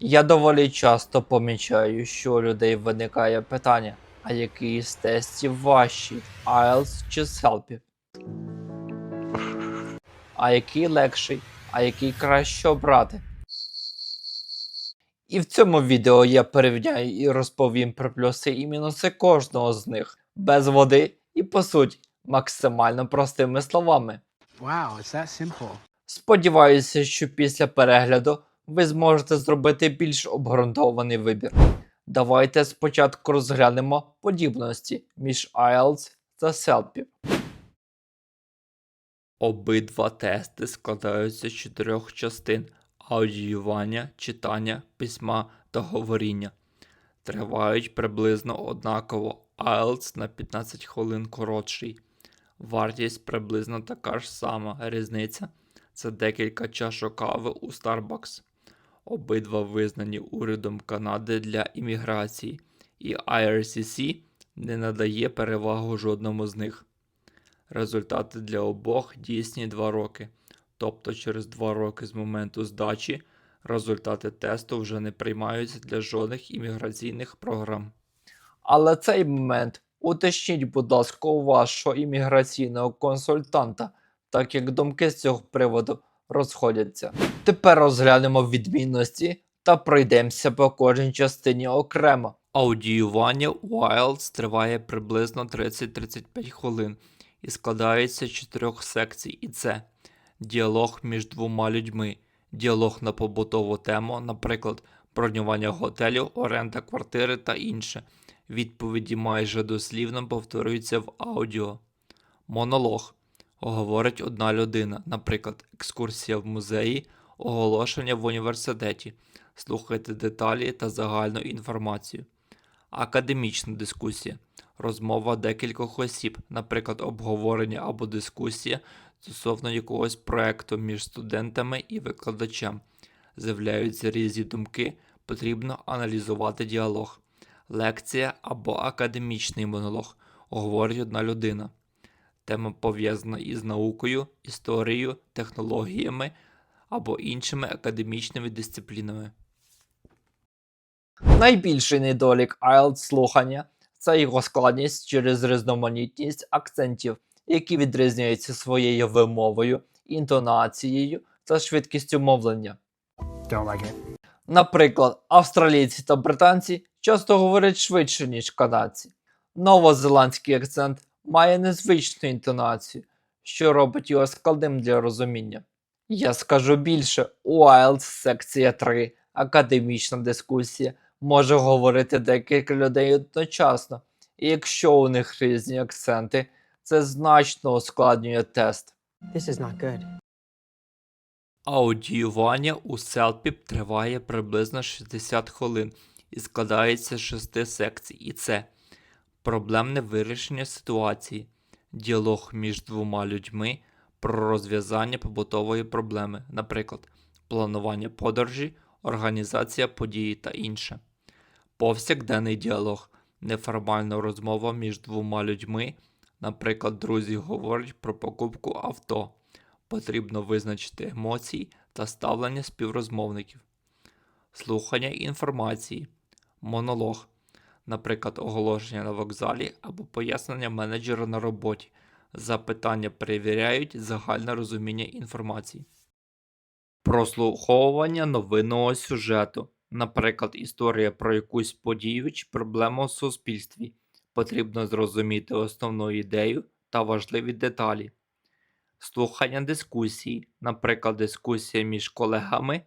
Я доволі часто помічаю, що у людей виникає питання, а який з тестів важчий, IELTS чи SELPIP? А який легший, а який краще обрати? І в цьому відео я порівняю і розповім про плюси і мінуси кожного з них, без води і по суті, максимально простими словами. Wow, it's that simple. Сподіваюся, що після перегляду ви зможете зробити більш обґрунтований вибір. Давайте спочатку розглянемо подібності між IELTS та SELPIP. Обидва тести складаються з чотирьох частин аудіювання, читання, письма та говоріння. Тривають приблизно однаково IELTS на 15 хвилин коротший. Вартість приблизно така ж сама. Різниця це декілька чашок кави у Starbucks. Обидва визнані урядом Канади для імміграції, і IRCC не надає перевагу жодному з них. Результати для обох дійсні 2 роки. Тобто через 2 роки з моменту здачі результати тесту вже не приймаються для жодних імміграційних програм. Але цей момент уточніть, будь ласка, у вашого імміграційного консультанта, так як думки з цього приводу розходяться. Тепер розглянемо відмінності та пройдемося по кожній частині окремо. Аудіювання у IELTS триває приблизно 30-35 хвилин і складається з чотирьох секцій, і це діалог між двома людьми, діалог на побутову тему, наприклад, бронювання готелю, оренда квартири та інше. Відповіді майже дослівно повторюються в аудіо. Монолог говорить одна людина, наприклад, екскурсія в музеї, оголошення в університеті. Слухайте деталі та загальну інформацію. Академічна дискусія розмова декількох осіб, наприклад, обговорення або дискусія стосовно якогось проекту між студентами і викладачем. З'являються різні думки, потрібно аналізувати діалог. Лекція або академічний монолог говорить одна людина. Тема пов'язана із наукою, історією, технологіями або іншими академічними дисциплінами. Найбільший недолік IELTS слухання це його складність через різноманітність акцентів, які відрізняються своєю вимовою, інтонацією та швидкістю мовлення. Don't like it. Наприклад, австралійці та британці часто говорять швидше, ніж канадці. Новозеландський акцент має незвичну інтонацію, що робить його складним для розуміння. Я скажу більше, у IELTS секція 3 академічна дискусія може говорити декілька людей одночасно, і якщо у них різні акценти, це значно ускладнює тест. This is not good. Аудіювання у Селпіп триває приблизно 60 хвилин і складається з шести секцій, і це проблемне вирішення ситуації, діалог між двома людьми про розв'язання побутової проблеми, наприклад, планування подорожі, організація події та інше. Повсякденний діалог, неформальна розмова між двома людьми, наприклад, друзі говорять про покупку авто. Потрібно визначити емоції та ставлення співрозмовників, слухання інформації, монолог, наприклад, оголошення на вокзалі або пояснення менеджера на роботі. Запитання перевіряють загальне розуміння інформації. Прослуховування новинного сюжету, наприклад, історія про якусь подію чи проблему у суспільстві. Потрібно зрозуміти основну ідею та важливі деталі. Слухання дискусій, наприклад, дискусія між колегами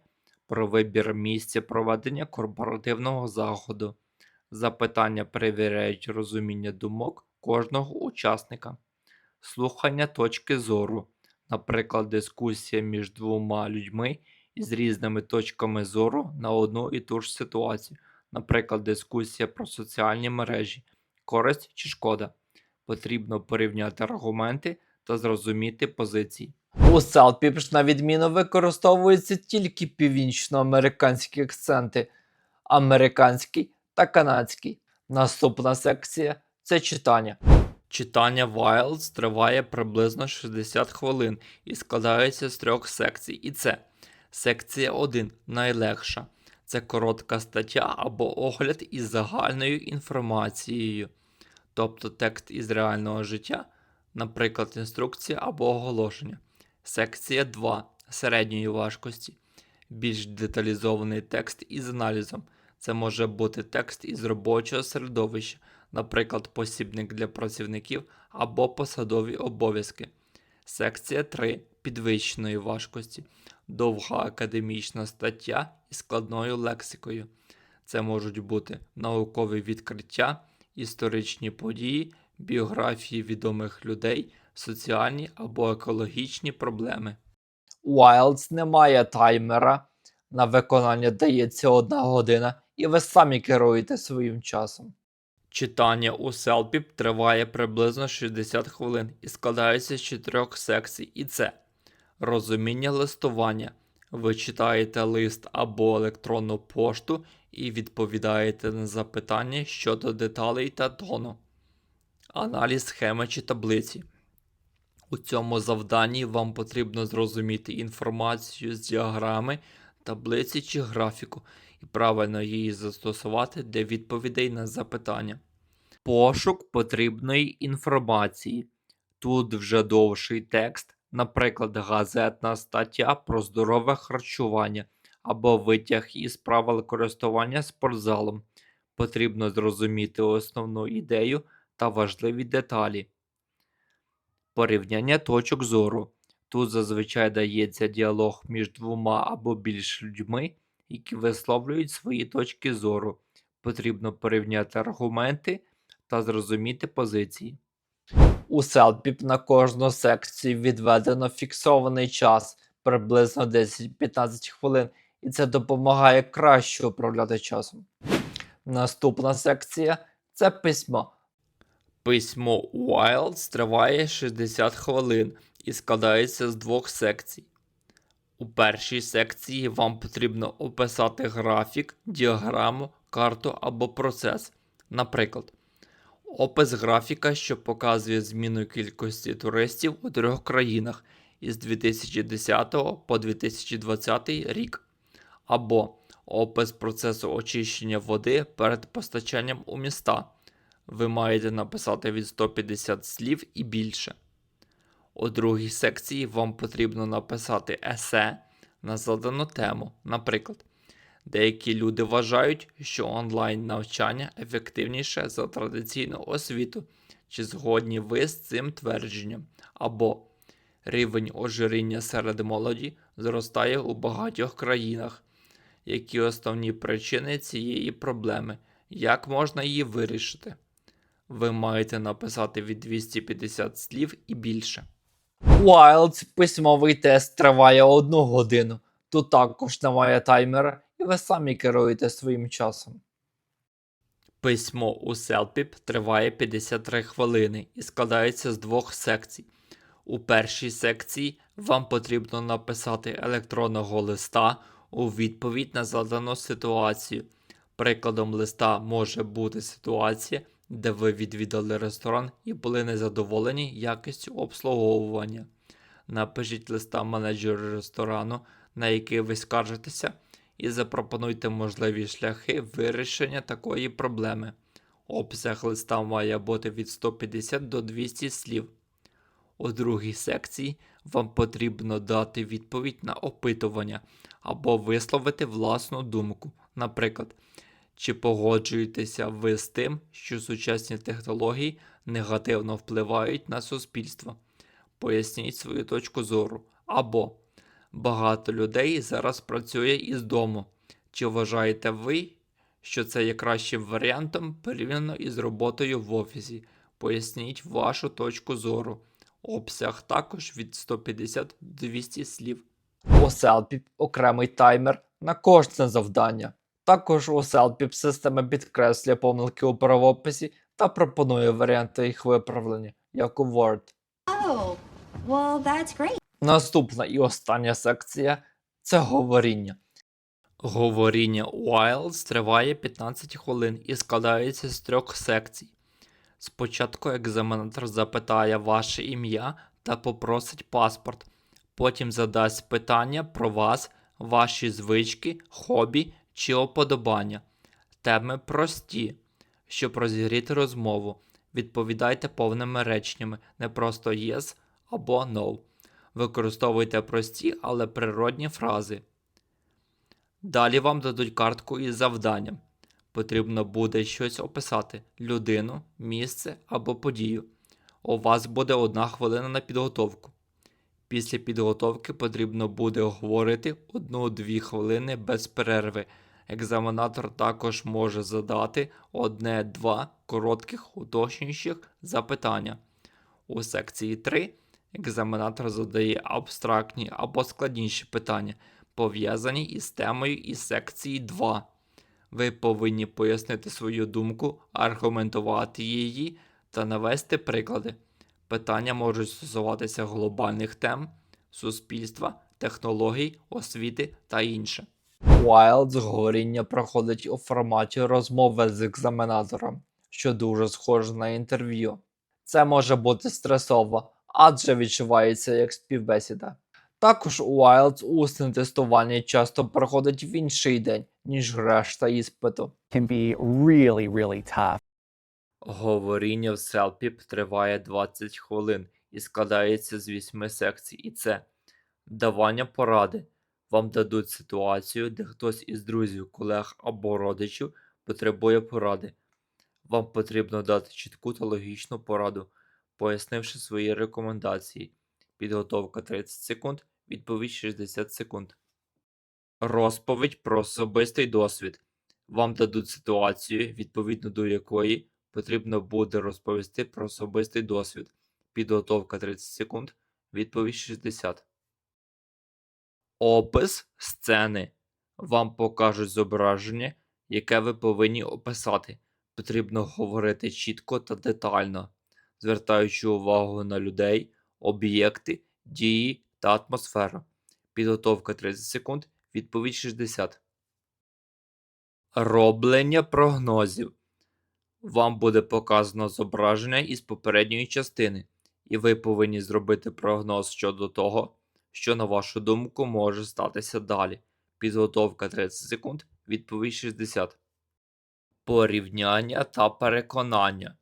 про вибір місця проведення корпоративного заходу. Запитання перевіряють розуміння думок кожного учасника. Слухання точки зору, наприклад, дискусія між двома людьми із різними точками зору на одну і ту ж ситуацію, наприклад, дискусія про соціальні мережі, користь чи шкода. Потрібно порівняти аргументи та зрозуміти позиції. У Селпіп ж на відміну використовуються тільки північноамериканські акценти, американський та канадський. Наступна секція це читання. Читання Wilds триває приблизно 60 хвилин і складається з трьох секцій. І це секція 1 найлегша. Це коротка стаття або огляд із загальною інформацією, тобто текст із реального життя, наприклад, інструкція або оголошення. Секція 2 середньої важкості. Більш деталізований текст із аналізом. Це може бути текст із робочого середовища, наприклад, посібник для працівників або посадові обов'язки. Секція 3 підвищеної важкості. Довга академічна стаття із складною лексикою. Це можуть бути наукові відкриття, історичні події, біографії відомих людей, соціальні або екологічні проблеми. Wilds немає таймера. На виконання дається одна година, і ви самі керуєте своїм часом. Читання у Селпіп триває приблизно 60 хвилин і складається з чотирьох секцій. І це розуміння листування. Ви читаєте лист або електронну пошту і відповідаєте на запитання щодо деталей та тону. Аналіз схеми чи таблиці. У цьому завданні вам потрібно зрозуміти інформацію з діаграми, таблиці чи графіку і правильно її застосувати для відповідей на запитання. Пошук потрібної інформації. Тут вже довший текст, наприклад, газетна стаття про здорове харчування або витяг із правил користування спортзалом. Потрібно зрозуміти основну ідею та важливі деталі. Порівняння точок зору. Тут зазвичай дається діалог між двома або більш людьми, які висловлюють свої точки зору. Потрібно порівняти аргументи та зрозуміти позиції. У Селпіп на кожну секцію відведено фіксований час приблизно 10-15 хвилин, і це допомагає краще управляти часом. Наступна секція це письмо. Письмо Wilds триває 60 хвилин і складається з двох секцій. У першій секції вам потрібно описати графік, діаграму, карту або процес. Наприклад, опис графіка, що показує зміну кількості туристів у трьох країнах із 2010 по 2020 рік, або опис процесу очищення води перед постачанням у міста. Ви маєте написати від 150 слів і більше. У другій секції вам потрібно написати есе на задану тему. Наприклад, деякі люди вважають, що онлайн навчання ефективніше за традиційну освіту. Чи згодні ви з цим твердженням? Або рівень ожиріння серед молоді зростає у багатьох країнах. Які основні причини цієї проблеми? Як можна її вирішити? Ви маєте написати від 250 слів і більше. Wilds письмовий тест триває одну годину. Тут також немає таймера, і ви самі керуєте своїм часом. Письмо у Селпіп триває 53 хвилини і складається з двох секцій. У першій секції вам потрібно написати електронного листа у відповідь на задану ситуацію. Прикладом листа може бути ситуація, де ви відвідали ресторан і були незадоволені якістю обслуговування. Напишіть листа менеджеру ресторану, на який ви скаржитеся, і запропонуйте можливі шляхи вирішення такої проблеми. Обсяг листа має бути від 150 до 200 слів. У другій секції вам потрібно дати відповідь на опитування або висловити власну думку. Наприклад, чи погоджуєтеся ви з тим, що сучасні технології негативно впливають на суспільство? Поясніть свою точку зору. Або багато людей зараз працює із дому. Чи вважаєте ви, що це є кращим варіантом порівняно із роботою в офісі? Поясніть вашу точку зору. Обсяг також від 150 до 200 слів. У Селпіп окремий таймер на кожне завдання. Також у Селпіп система підкреслює помилки у правописі та пропонує варіанти їх виправлення, як у Word. Oh, well, that's great. Наступна і остання секція це говоріння. Говоріння Wilds триває 15 хвилин і складається з трьох секцій. Спочатку екзаменатор запитає ваше ім'я та попросить паспорт. Потім задасть питання про вас, ваші звички, хобі чи оподобання. Теми прості. Щоб розігріти розмову, відповідайте повними реченнями, не просто yes або no. Використовуйте прості, але природні фрази. Далі вам дадуть картку із завданням. Потрібно буде щось описати: людину, місце або подію. У вас буде одна хвилина на підготовку. Після підготовки потрібно буде говорити 1-2 хвилини без перерви. Екзаменатор також може задати одне-два коротких уточнюючих запитання. У секції 3 екзаменатор задає абстрактні або складніші питання, пов'язані із темою із секції 2. Ви повинні пояснити свою думку, аргументувати її та навести приклади. Питання можуть стосуватися глобальних тем, суспільства, технологій, освіти та інше. Wild говоріння проходить у форматі розмови з екзаменатором, що дуже схоже на інтерв'ю. Це може бути стресово, адже відчувається як співбесіда. Також у Wild усне тестування часто проходить в інший день, ніж решта іспиту. can be really, really tough. Говоріння в селпіп триває 20 хвилин і складається з 8 секцій, і це давання поради. Вам дадуть ситуацію, де хтось із друзів, колег або родичів потребує поради. Вам потрібно дати чітку та логічну пораду, пояснивши свої рекомендації. Підготовка 30 секунд, відповідь 60 секунд. Розповідь про особистий досвід. Вам дадуть ситуацію, відповідно до якої потрібно буде розповісти про особистий досвід. Підготовка 30 секунд, відповідь 60. Опис сцени. Вам покажуть зображення, яке ви повинні описати. Потрібно говорити чітко та детально, звертаючи увагу на людей, об'єкти, дії та атмосферу. Підготовка 30 секунд, відповідь 60. Роблення прогнозів. Вам буде показано зображення із попередньої частини, і ви повинні зробити прогноз щодо того, що, на вашу думку, може статися далі. Підготовка 30 секунд, відповідь 60. Порівняння та переконання.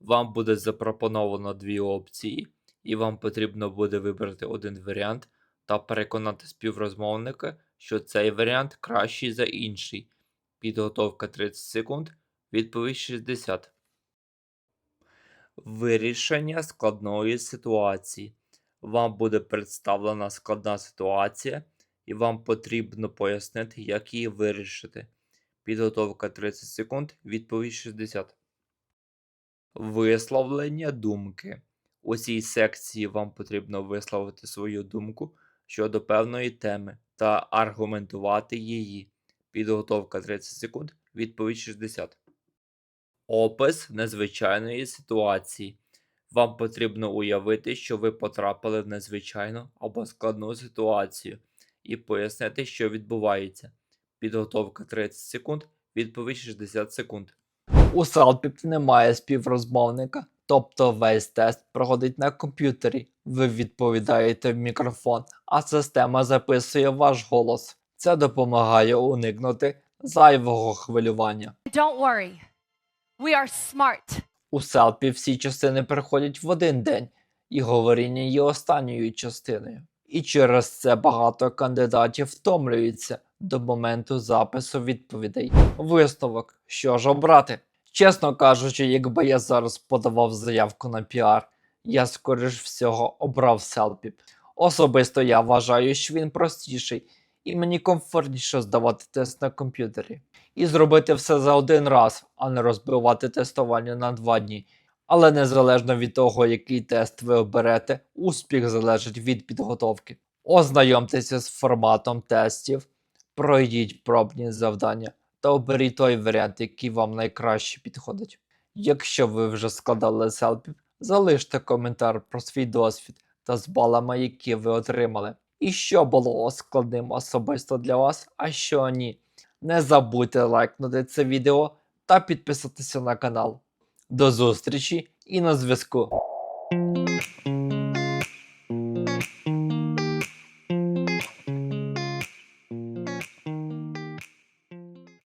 Вам буде запропоновано дві опції, і вам потрібно буде вибрати один варіант та переконати співрозмовника, що цей варіант кращий за інший. Підготовка 30 секунд, відповідь 60. Вирішення складної ситуації. Вам буде представлена складна ситуація, і вам потрібно пояснити, як її вирішити. Підготовка 30 секунд, відповідь 60. Висловлення думки. У цій секції вам потрібно висловити свою думку щодо певної теми та аргументувати її. Підготовка 30 секунд, відповідь 60. Опис незвичайної ситуації. Вам потрібно уявити, що ви потрапили в незвичайну або складну ситуацію, і пояснити, що відбувається. Підготовка 30 секунд, відповідь 60 секунд. У Селпіп немає співрозмовника, тобто весь тест проходить на комп'ютері. Ви відповідаєте в мікрофон, а система записує ваш голос. Це допомагає уникнути зайвого хвилювання. Don't worry. We are smart. У селпі всі частини приходять в один день, і говоріння є останньою частиною. І через це багато кандидатів втомлюються до моменту запису відповідей. Висновок, що ж обрати? Чесно кажучи, якби я зараз подавав заявку на піар, я скоріш всього обрав селпіп. Особисто я вважаю, що він простіший, і мені комфортніше здавати тест на комп'ютері. І зробити все за один раз, а не розбивати тестування на два дні. Але незалежно від того, який тест ви оберете, успіх залежить від підготовки. Ознайомтеся з форматом тестів, пройдіть пробні завдання та оберіть той варіант, який вам найкраще підходить. Якщо ви вже складали селпіп, залиште коментар про свій досвід та з балами, які ви отримали. І що було складним особисто для вас, а що ні. Не забудьте лайкнути це відео та підписатися на канал. До зустрічі і на зв'язку!